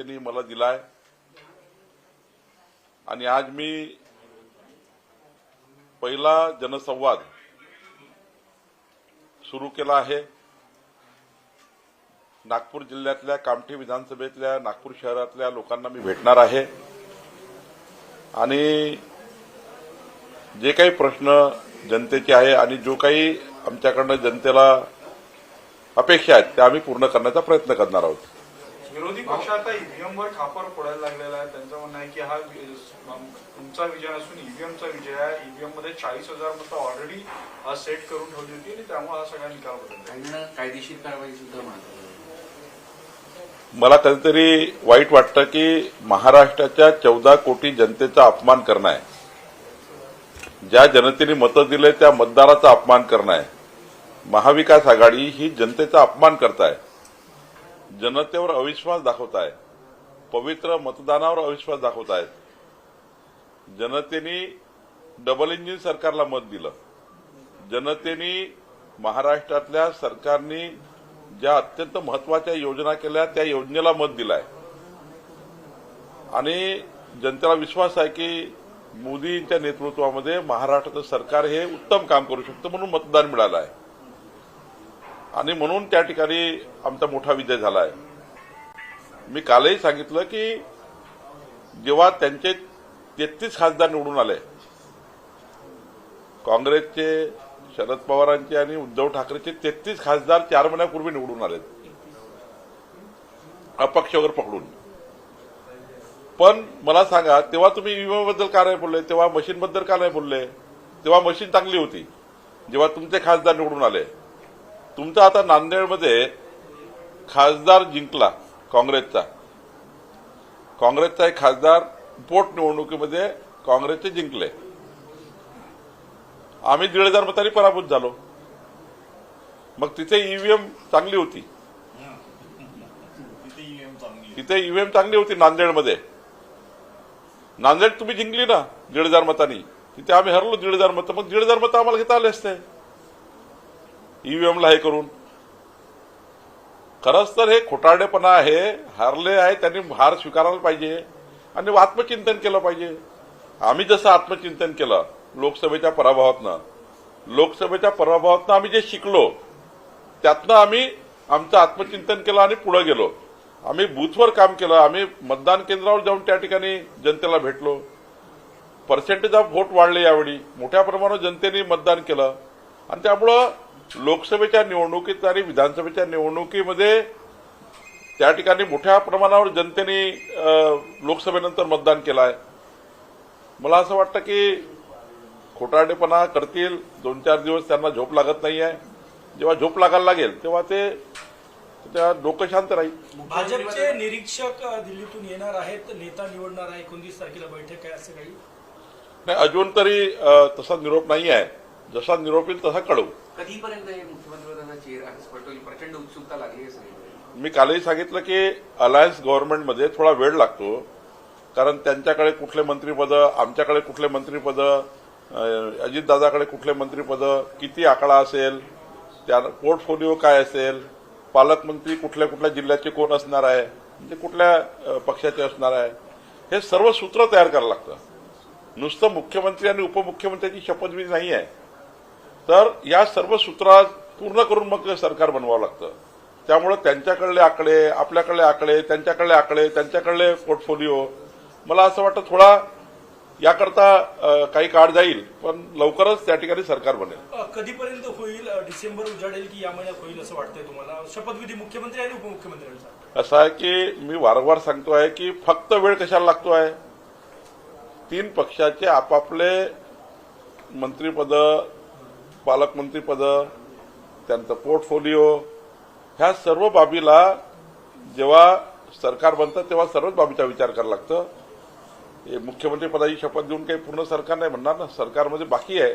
त्यांनी मला दिलाय. आणि आज मी पहिला जनसंवाद सुरू केला आहे. नागपूर जिल्ह्यातल्या कामठी विधानसभेतल्या नागपूर शहरातल्या लोकांना मी भेटणार आहे. आणि जे काही प्रश्न जनतेचे आहे आणि जो काही आमच्याकडनं जनतेला अपेक्षा आहेत त्या आम्ही पूर्ण करण्याचा प्रयत्न करणार आहोत. विरोधी पक्ष आता ईव्हीएम वर खापर फोडायला लागलेला आहे. त्यांचं म्हणणं आहे की हा तुमचा विजय नसून ईव्हीएमचा विजय आहे. ईव्हीएममध्ये चाळीस हजार मतं ऑलरेडी सेट करून ठेवली होती आणि त्यामुळे हा सगळा निकाल बदलला कायदेशीर कारवाई सुद्धा म्हणतात मला कधीतरी वाईट वाटतं की महाराष्ट्राच्या चौदा कोटी जनतेचा अपमान करणं आहे. ज्या जनतेने मतं दिले त्या मतदाराचा अपमान करणं आहे. महाविकास आघाडी ही जनतेचा अपमान करताय. जनतेवर अविश्वास दाखवत आहे पवित्र मतदानावर अविश्वास दाखवत आहेत. जनतेने डबल इंजिन सरकारला मत दिलं. जनतेने महाराष्ट्रातल्या सरकारने ज्या अत्यंत महत्त्वाच्या योजना केल्या त्या योजनेला मत दिलाय. आणि जनतेला विश्वास आहे की मोदींच्या नेतृत्वामध्ये महाराष्ट्राचं सरकार हे उत्तम काम करू शकतं म्हणून मतदान मिळालं आहे. आणि म्हणून त्या ठिकाणी आमचा मोठा विजय झाला आहे मी कालही सांगितलं की जेव्हा त्यांचे तेहतीस खासदार निवडून आले काँग्रेसचे शरद पवारांचे आणि उद्धव ठाकरेचे तेहतीस खासदार चार महिन्यापूर्वी निवडून आले अपक्षावर पकडून. पण मला सांगा तेव्हा तुम्ही ईव्हीएम का नाही बोलले? तेव्हा मशीनबद्दल का नाही बोलले? तेव्हा मशीन चांगली होती जेव्हा तुमचे खासदार निवडून आले. तुमचा आता नांदेडमध्ये खासदार जिंकला काँग्रेसचा. काँग्रेसचा एक खासदार पोट निवडणुकीमध्ये काँग्रेसचे जिंकले. आम्ही दीड हजार मतांनी पराभूत झालो. मग तिथे ईव्हीएम चांगली होती. तिथे ईव्हीएम चांगली होती नांदेडमध्ये. नांदेड तुम्ही जिंकली ना दीड हजार मतांनी. तिथे आम्ही हरलो दीड हजार मतं. मग दीड हजार मतं आम्हाला घेता आले असते. ईव्हीएमला हे करून. खरंच तर हे खोटारडेपणा आहे हारले आहे त्यांनी हार स्वीकारायला पाहिजे आणि आत्मचिंतन केलं पाहिजे. आम्ही जसं आत्मचिंतन केलं लोकसभेच्या पराभवातनं लोकसभेच्या पराभवातनं आम्ही जे शिकलो त्यातनं आम्ही आमचं आत्मचिंतन केलं आणि पुढे गेलो. आम्ही बूथवर काम केलं आम्ही मतदान केंद्रावर जाऊन त्या ठिकाणी जनतेला भेटलो. पर्सेंटेज ऑफ व्होट वाढले यावेळी. मोठ्या प्रमाणावर जनतेने मतदान केलं. आणि त्यामुळं लोकसभेच्या निवडणुकीत आणि विधानसभेच्या निवडणुकीमध्ये त्या ठिकाणी मोठ्या प्रमाणावर जनतेने लोकसभेनंतर मतदान केलं आहे मला असं वाटतं की खोटारडेपणा करतील. दोन चार दिवस त्यांना झोप लागत नाही आहे जेव्हा झोप लागायला लागेल तेव्हा ते त्या डोकं शांत राहील. भाजपचे निरीक्षक दिल्लीतून येणार आहेत नेता निवडणार आहे एकोणतीस तारखेला बैठक आहे असं काही? नाही अजून तरी तसा निरोप नाही आहे जसा निरोप येईल तसा कळवू. कधीपर्यंत हे मुख्यमंत्रीपदाचा प्रचंड उत्सुकता लागली मी कालही सांगितलं की अलायन्स गव्हर्नमेंटमध्ये थोडा वेळ लागतो कारण त्यांच्याकडे कुठले मंत्रीपदं आमच्याकडे कुठले मंत्रीपदं अजितदादाकडे कुठले मंत्रीपदं किती आकडा असेल त्या पोर्टफोलिओ काय असेल पालकमंत्री कुठल्या कुठल्या जिल्ह्याचे कोण असणार आहे म्हणजे कुठल्या पक्षाचे असणार आहे हे सर्व सूत्र तयार करावं लागतं. नुसतं मुख्यमंत्री आणि उपमुख्यमंत्र्याची शपथविधी नाही आहे. तर या सर्व सूत्रात पूर्ण करून मग सरकार बनवावं लागतं. त्यामुळं त्यांच्याकडले आकडे आपल्याकडले आकडे त्यांच्याकडले आकडे त्यांच्याकडले पोर्टफोलिओ. मला असं वाटतं थोडा याकरता काही काळ जाईल पण लवकरच त्या ठिकाणी सरकार बनेल. कधीपर्यंत होईल डिसेंबर उजाडेल की या महिन्यात होईल असं वाटतंय तुम्हाला? शपथविधी मुख्यमंत्री आणि उपमुख्यमंत्र्यांचा? असं आहे की मी वारंवार सांगतो आहे की फक्त वेळ कशाला लागतो आहे? तीन पक्षाचे आपापले मंत्रीपद पालकमंत्रीपद त्यांचं पोर्टफोलिओ ह्या सर्व बाबीला जेव्हा सरकार बनतं तेव्हा सर्वच बाबीचा विचार करावा लागतं. हे शपथ देऊन काही पूर्ण सरकार नाही म्हणणार ना. सरकारमध्ये म्हणजे बाकी आहे.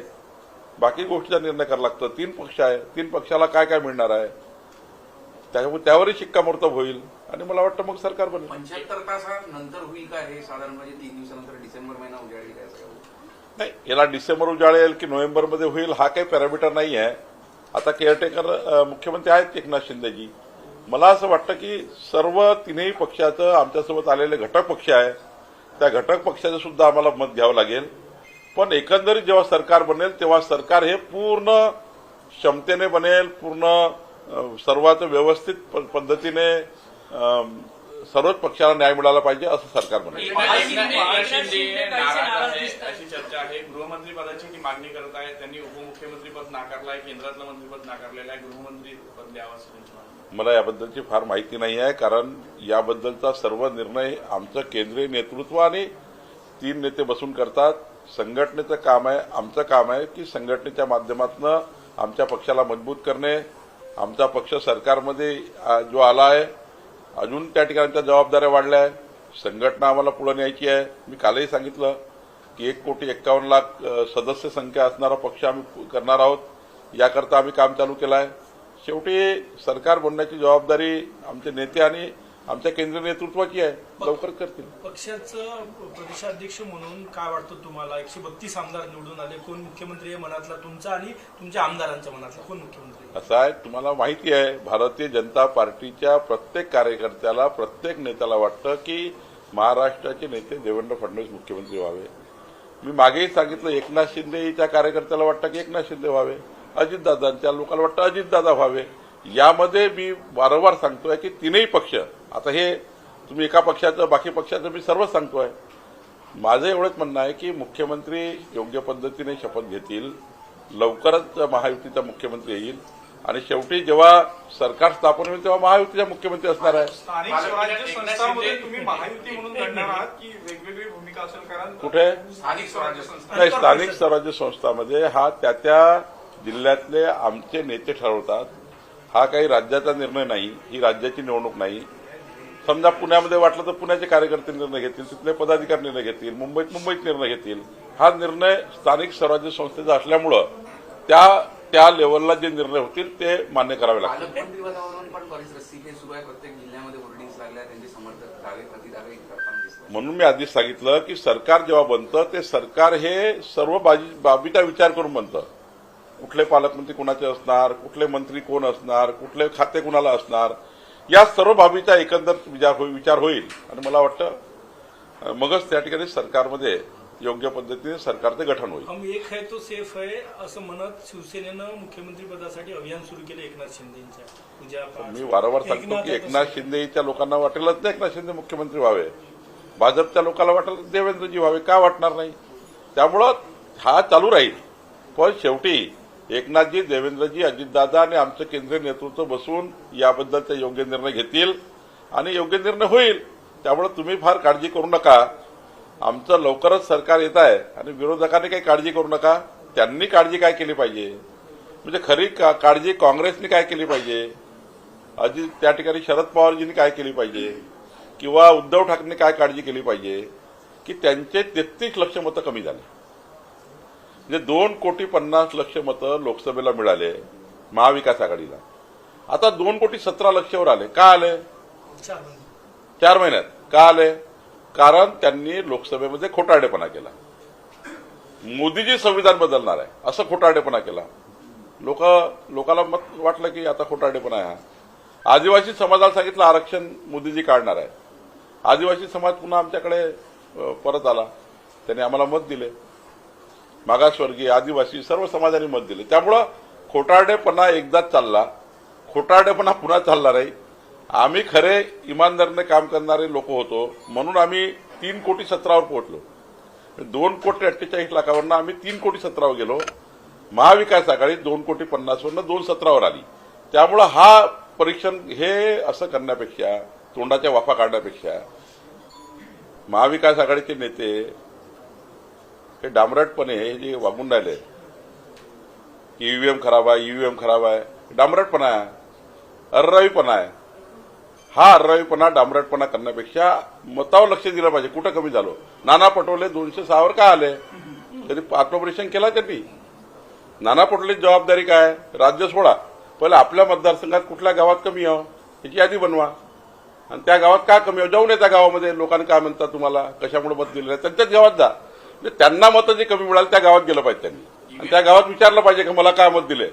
बाकी गोष्टीचा निर्णय करावा लागतं. तीन पक्ष आहे. तीन पक्षाला काय काय मिळणार आहे? त्याच्यामुळे त्यावरही शिक्कामोर्तब होईल. आणि मला वाटतं मग सरकार बनेल. पंच्याहत्तर तासानंतर होईल का हे साधारण म्हणजे तीन दिवसानंतर डिसेंबर महिना उजाडेल काय नाही याला डिसेंबर उजाळेल की नोव्हेंबरमध्ये होईल हा काही पॅरामीटर नाही आहे आता केअरटेकर मुख्यमंत्री आहेत एकनाथ शिंदेजी. मला असं वाटतं की सर्व तिन्ही पक्षाचं आमच्यासोबत आलेले घटक पक्ष आहे त्या घटक पक्षाचं सुद्धा आम्हाला मत घ्यावं लागेल. पण एकंदरीत जेव्हा सरकार बनेल तेव्हा सरकार हे पूर्ण क्षमतेने बनेल पूर्ण सर्वात व्यवस्थित प- पद्धतीने सर्वच पक्षाला न्याय मिळाला पाहिजे असं सरकार आहे दिसतात. अशी चर्चा आहे. गृहमंत्री पदाची ती मागणी करत आहे त्यांनी उपमुख्यमंत्रीपद नाकारलं आहे केंद्रातलं मंत्रीपद नाकारलेलं आहे. गृहमंत्री पद द्यावं. मला याबद्दलची फार माहिती नाही आहे कारण याबद्दलचा सर्व निर्णय आमचं केंद्रीय नेतृत्व आणि तीन नेते बसून करतात. संघटनेचं काम आहे आमचं काम आहे की संघटनेच्या माध्यमातून आमच्या पक्षाला मजबूत करणे. आमचा पक्ष सरकारमध्ये जो आला आहे अजून त्या ठिकाणच्या जबाबदाऱ्या वाढल्या आहे संघटना आम्हाला पुढे न्यायची आहे. मी कालही सांगितलं की एक कोटी एक्कावन्न लाख सदस्य संख्या असणारा पक्ष आम्ही करणार आहोत. याकरता आम्ही काम चालू केलं आहे. शेवटी सरकार बनण्याची जबाबदारी आमचे नेते आणि आमच्या केंद्रीय नेतृत्वाची आहे. लवकर करतील. पक्षाचं प्रदेशाध्यक्ष म्हणून काय वाटतं तुम्हाला? एकशे बत्तीस आमदार निवडून आले. कोण मुख्यमंत्री आहे मनातला तुमचा आणि तुमच्या आमदारांच्या मनातला? कोण मुख्यमंत्री? असं आहे तुम्हाला माहिती आहे भारतीय जनता पार्टीच्या प्रत्येक कार्यकर्त्याला प्रत्येक नेत्याला वाटतं की महाराष्ट्राचे नेते देवेंद्र फडणवीस मुख्यमंत्री व्हावे. मी मागेही सांगितलं एकनाथ शिंदेच्या कार्यकर्त्याला वाटतं की एकनाथ शिंदे व्हावे. अजितदादांच्या लोकांना वाटतं अजितदादा व्हावे. यामध्ये मी वारंवार सांगतोय की तीनही पक्ष आता हे तुम्ही एका पक्षाचं बाकी पक्षाचं मी सर्वच सांगतोय. माझं एवढंच म्हणणं आहे की मुख्यमंत्री योग्य पद्धतीने शपथ घेतील लवकरच महायुतीचा मुख्यमंत्री येईल आणि शेवटी जेव्हा सरकार स्थापन होईल तेव्हा महायुतीचा मुख्यमंत्री असणार आहे. स्थानिक पालकमंत्री स्वराज्य एकनाथ संस्थांमध्ये शिंदे- तुम्ही महायुती म्हणून लढणार आहात की वेगवेगळी भूमिका असेल कारण कुठे? स्थानिक स्वराज्य संस्था. नाही स्थानिक स्वराज्य संस्थामध्ये हा त्या त्या जिल्ह्यातले आमचे नेते ठरवतात. हा काही राज्याचा निर्णय नाही ही राज्याची निवडणूक नाही. समजा पुण्यामध्ये वाटलं तर पुण्याचे कार्यकर्ते निर्णय घेतील तिथले पदाधिकारी निर्णय घेतील मुंबईत मुंबईत निर्णय घेतील. हा निर्णय स्थानिक स्वराज्य संस्थेचा असल्यामुळं त्या त्या लेवलला जे निर्णय होतील ते मान्य करावे लागतील. म्हणून मी आधीच सांगितलं की सरकार जेव्हा बनतं ते सरकार हे सर्व बाबीचा विचार करून बनतं. कुठले पालकमंत्री कुणाचे असणार कुठले मंत्री कोण असणार कुठले खाते कुणाला असणार या सर्व बाबीचा एकंदर विचार होईल विचार होईल. आणि मला वाटतं मगच त्या ठिकाणी सरकारमध्ये योग्य पद्धतीने सरकारचं गठन होईल. हम एक है तो सेफ आहे असं म्हणत शिवसेनेनं मुख्यमंत्री पदासाठी अभियान सुरू केलं एकनाथ शिंदेच्या. मी वारंवार सांगतो की एकनाथ शिंदेच्या लोकांना वाटेलच नाही एकनाथ शिंदे मुख्यमंत्री व्हावे. भाजपच्या लोकांना वाटेल देवेंद्रजी व्हावे का वाटणार नाही? त्यामुळं हा चालू राहील. पण शेवटी एकनाथजी देवेंद्रजी अजितदादा आणि आमचं केंद्रीय नेतृत्व बसून याबद्दलचे योग्य निर्णय घेतील. आणि योग्य निर्णय होईल त्यामुळे तुम्ही फार काळजी करू नका. आमचं लवकरच सरकार येत आहे आणि विरोधकांनी काही काळजी करू नका. त्यांनी काळजी काय केली पाहिजे? म्हणजे खरी का- काळजी काँग्रेसने काय केली पाहिजे? अजित त्या ठिकाणी शरद पवारजींनी काय केली पाहिजे? किंवा उद्धव ठाकरेंनी काय काळजी केली पाहिजे? की त्यांचे तेहतीस लक्ष मतं कमी झाले. म्हणजे दोन कोटी पन्नास लक्ष मतं लोकसभेला मिळाले महाविकास आघाडीला. आता दोन कोटी सतरा लक्षवर आले. का आले? चार महिन्यात. का आले? कारण त्यांनी लोकसभेमध्ये खोटारडेपणा केला. मोदीजी संविधान बदलणार आहे असं खोटारडेपणा केला. लोक लोकांना मत वाटलं की आता खोटारडेपणा आहे हा. आदिवासी समाजाला सांगितलं आरक्षण मोदीजी काढणार आहे. आदिवासी समाज पुन्हा आमच्याकडे परत आला. त्यांनी आम्हाला मत दिले. मागासवर्गीय आदिवासी सर्व समाजाने मत दिले. त्यामुळं खोटारडेपणा एकदाच चालला. खोटारडेपणा पुन्हा चालला नाही. आम्ही खरे इमानदारीने काम करणारे लोक होतो. म्हणून आम्ही तीन कोटी सतरावर पोहोचलो. दोन कोटी अठ्ठेचाळीस लाखावरनं आम्ही तीन कोटी सतरावर गेलो. महाविकास आघाडी दोन कोटी पन्नासवरनं दोन सतरावर आली. त्यामुळं हा परीक्षण हे असं करण्यापेक्षा तोंडाच्या वाफा काढण्यापेक्षा महाविकास आघाडीचे नेते हे डांबरटपणे हे जे वागून राहिले की ईव्हीएम खराब आहे ईव्हीएम खराब आहे डांबरटपणा आहे अर्रावीपणा आहे. हा अर्रावीपणा डांबरटपणा करण्यापेक्षा मतावर लक्ष दिलं पाहिजे. कुठं कमी झालो? नाना पटोले दोनशे सहावर का आले? तरी आत्मपरीक्षण केला त्यांनी. नाना पटोलेची जबाबदारी काय? राज्य सोडा. पहिले आपल्या मतदारसंघात कुठल्या गावात कमी यावं याची यादी बनवा. आणि त्या गावात का कमी आहो? जाऊन त्या गावामध्ये. लोकांनी काय म्हणतात तुम्हाला? कशामुळे मत दिलेलं आहे? त्यांच्याच गावात जा. त्यांना मतं जे कमी मिळालं त्या गावात गेलं पाहिजे त्यांनी. त्या गावात विचारलं पाहिजे की मला काय मत दिले